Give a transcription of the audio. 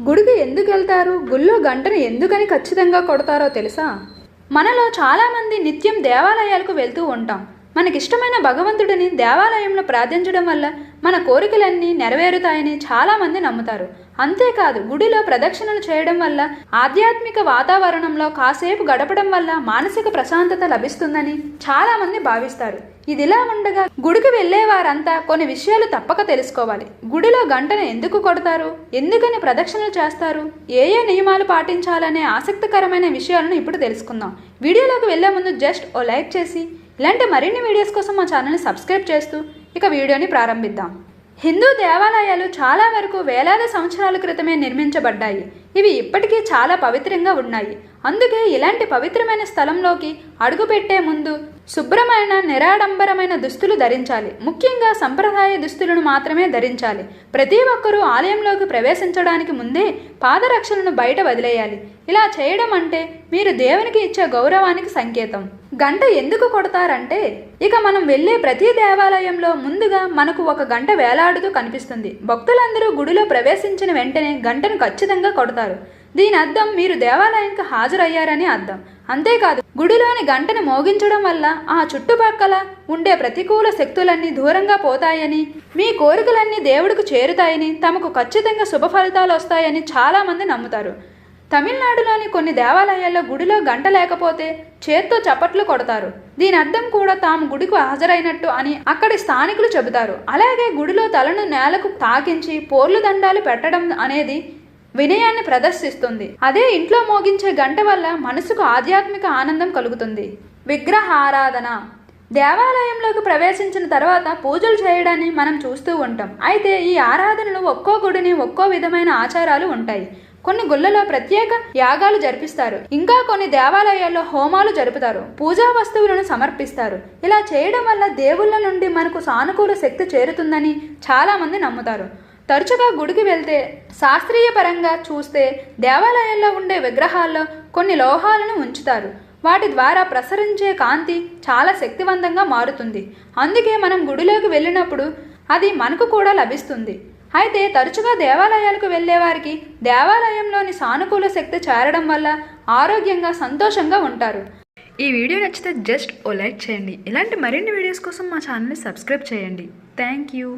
గుడికి ఎందుకు వెళ్తారు? గుళ్ళో గంటను ఎందుకని ఖచ్చితంగా కొడతారో తెలుసా? మనలో చాలామంది నిత్యం దేవాలయాలకు వెళ్తూ ఉంటాం. మనకిష్టమైన భగవంతుడిని దేవాలయంలో ప్రార్థించడం వల్ల మన కోరికలన్నీ నెరవేరుతాయని చాలామంది నమ్ముతారు. అంతేకాదు గుడిలో ప్రదక్షిణలు చేయడం వల్ల ఆధ్యాత్మిక వాతావరణంలో కాసేపు గడపడం వల్ల మానసిక ప్రశాంతత లభిస్తుందని చాలామంది భావిస్తారు. ఇదిలా ఉండగా గుడికి వెళ్ళే వారంతా కొన్ని విషయాలు తప్పక తెలుసుకోవాలి. గుడిలో గంటను ఎందుకు కొడతారు? ఎందుకని ప్రదక్షిణలు చేస్తారు? ఏ ఏ నియమాలు పాటించాలనే ఆసక్తికరమైన విషయాలను ఇప్పుడు తెలుసుకుందాం. వీడియోలోకి వెళ్ళే ముందు జస్ట్ ఓ లైక్ చేసి ఇలాంటి మరిన్ని వీడియోస్ కోసం మా ఛానల్ని సబ్స్క్రైబ్ చేస్తూ ఇక వీడియోని ప్రారంభిద్దాం. హిందూ దేవాలయాలు చాలా వరకు వేలాది సంవత్సరాల క్రితమే నిర్మించబడ్డాయి. ఇవి ఇప్పటికీ చాలా పవిత్రంగా ఉన్నాయి. అందుకే ఇలాంటి పవిత్రమైన స్థలంలోకి అడుగుపెట్టే ముందు శుభ్రమైన నిరాడంబరమైన దుస్తులు ధరించాలి. ముఖ్యంగా సంప్రదాయ దుస్తులను మాత్రమే ధరించాలి. ప్రతి ఒక్కరూ ఆలయంలోకి ప్రవేశించడానికి ముందే పాదరక్షలను బయట వదిలేయాలి. ఇలా చేయడం అంటే మీరు దేవునికి ఇచ్చే గౌరవానికి సంకేతం. గంట ఎందుకు కొడతారంటే ఇక మనం వెళ్ళే ప్రతి దేవాలయంలో ముందుగా మనకు ఒక గంట వేలాడుతూ కనిపిస్తుంది. భక్తులందరూ గుడిలో ప్రవేశించిన వెంటనే గంటను ఖచ్చితంగా కొడతారు. దీని అర్థం మీరు దేవాలయానికి హాజరయ్యారని అర్థం. అంతేకాదు గుడిలోని గంటను మోగించడం వల్ల ఆ చుట్టుపక్కల ఉండే ప్రతికూల శక్తులన్నీ దూరంగా పోతాయని మీ కోరికలన్నీ దేవుడికి చేరుతాయని తమకు ఖచ్చితంగా శుభ ఫలితాలు వస్తాయని చాలామంది నమ్ముతారు. తమిళనాడులోని కొన్ని దేవాలయాల్లో గుడిలో గంట లేకపోతే చేత్తో చప్పట్లు కొడతారు. దీని అర్థం కూడా తాము గుడికి హాజరైనట్టు అని అక్కడి స్థానికులు చెబుతారు. అలాగే గుడిలో తలను నేలకు తాకించి పోర్లు దండాలు పెట్టడం అనేది వినయాన్ని ప్రదర్శిస్తుంది. అదే ఇంట్లో మోగించే గంట వల్ల మనసుకు ఆధ్యాత్మిక ఆనందం కలుగుతుంది. విగ్రహారాధన. దేవాలయంలోకి ప్రవేశించిన తర్వాత పూజలు చేయడాన్ని మనం చూస్తూ ఉంటాం. అయితే ఈ ఆరాధనలు ఒక్కో గుడిని ఒక్కో విధమైన ఆచారాలు ఉంటాయి. కొన్ని గుళ్ళలో ప్రత్యేక యాగాలు జరిపిస్తారు. ఇంకా కొన్ని దేవాలయాల్లో హోమాలు జరుపుతారు. పూజా వస్తువులను సమర్పిస్తారు. ఇలా చేయడం వల్ల దేవుళ్ళ నుండి మనకు సానుకూల శక్తి చేరుతుందని చాలామంది నమ్ముతారు. తరచుగా గుడికి వెళ్తే శాస్త్రీయ పరంగా చూస్తే దేవాలయాల్లో ఉండే విగ్రహాల్లో కొన్ని లోహాలను ఉంచుతారు. వాటి ద్వారా ప్రసరించే కాంతి చాలా శక్తివంతంగా మారుతుంది. అందుకే మనం గుడిలోకి వెళ్ళినప్పుడు అది మనకు కూడా లభిస్తుంది. అయితే తరచుగా దేవాలయాలకు వెళ్ళేవారికి దేవాలయంలోని సానుకూల శక్తి చేరడం వల్ల ఆరోగ్యంగా సంతోషంగా ఉంటారు. ఈ వీడియో నచ్చితే జస్ట్ ఓ లైక్ చేయండి. ఇలాంటి మరిన్ని వీడియోస్ కోసం మా ఛానల్ని సబ్స్క్రైబ్ చేయండి. Thank you.